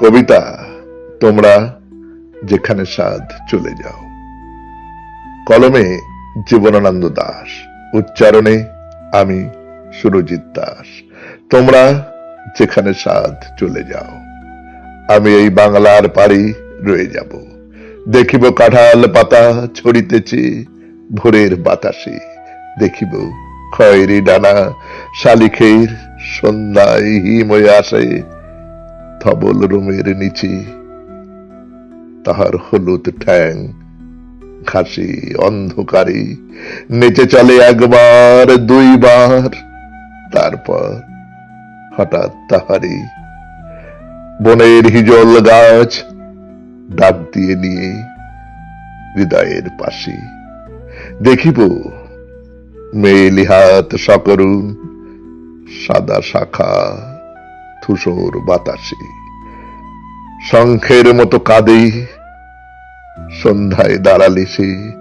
কবিতা, তোমরা যেখানে সাধ চলে যাও। কলমে জীবনানন্দ দাস, উচ্চারণে আমি সুরজিৎ দাস। তোমরা যেখানে সাধ চলে যাও, আমি এই বাংলার পাড়ি রয়ে যাব। দেখিব কাঁঠাল পাতা ছড়িতেছে, ভোরের বাতাসে। দেখিব খয়েরি ডানা, শালিখের সন্ধ্যায় হিময়ে আসে। ধবল রুমের নিচে। তাহার হলুদ ঠ্যাং ঘাসে অন্ধকারে। নেচে চলে একবার, দুইবার। তারপর হঠাৎ তাহারে বনের হিজল গাছ ডাক দিয়ে নিয়ে হৃদয়ের পাশে। দেখিব মেলি হাত সকরুণ সাদা শাখা ধূসর বাতাসে। শঙ্খের মতো কাঁদে। সন্ধ্যায় দাঁড়ালে সে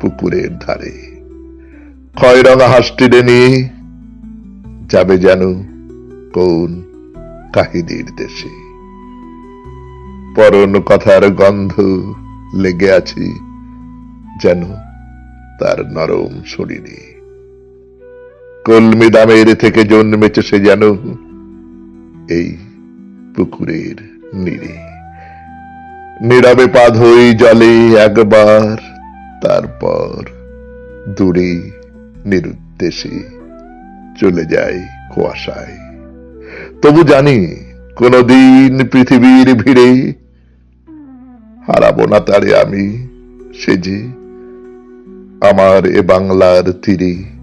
পুকুরের ধারে। খয়রঙা হাসটিরে নিয়ে যাবে যেন কোন কাহিনীর দেশে। পরন কথার গন্ধ লেগে আছে যেন তার নরম শরীরে। কলমি দামের থেকে জন্মেছে সে যেন এই পুকুরের নীরে নীরবে পা ধুই জলে একবার, তারপর দূরে নিরুদ্দেশে চলে যায় কুয়াশায়। তবু জানি কোনদিন পৃথিবীর ভিড়ে হারাবো না তারে আমি, সে যে আমার এ বাংলার তীরে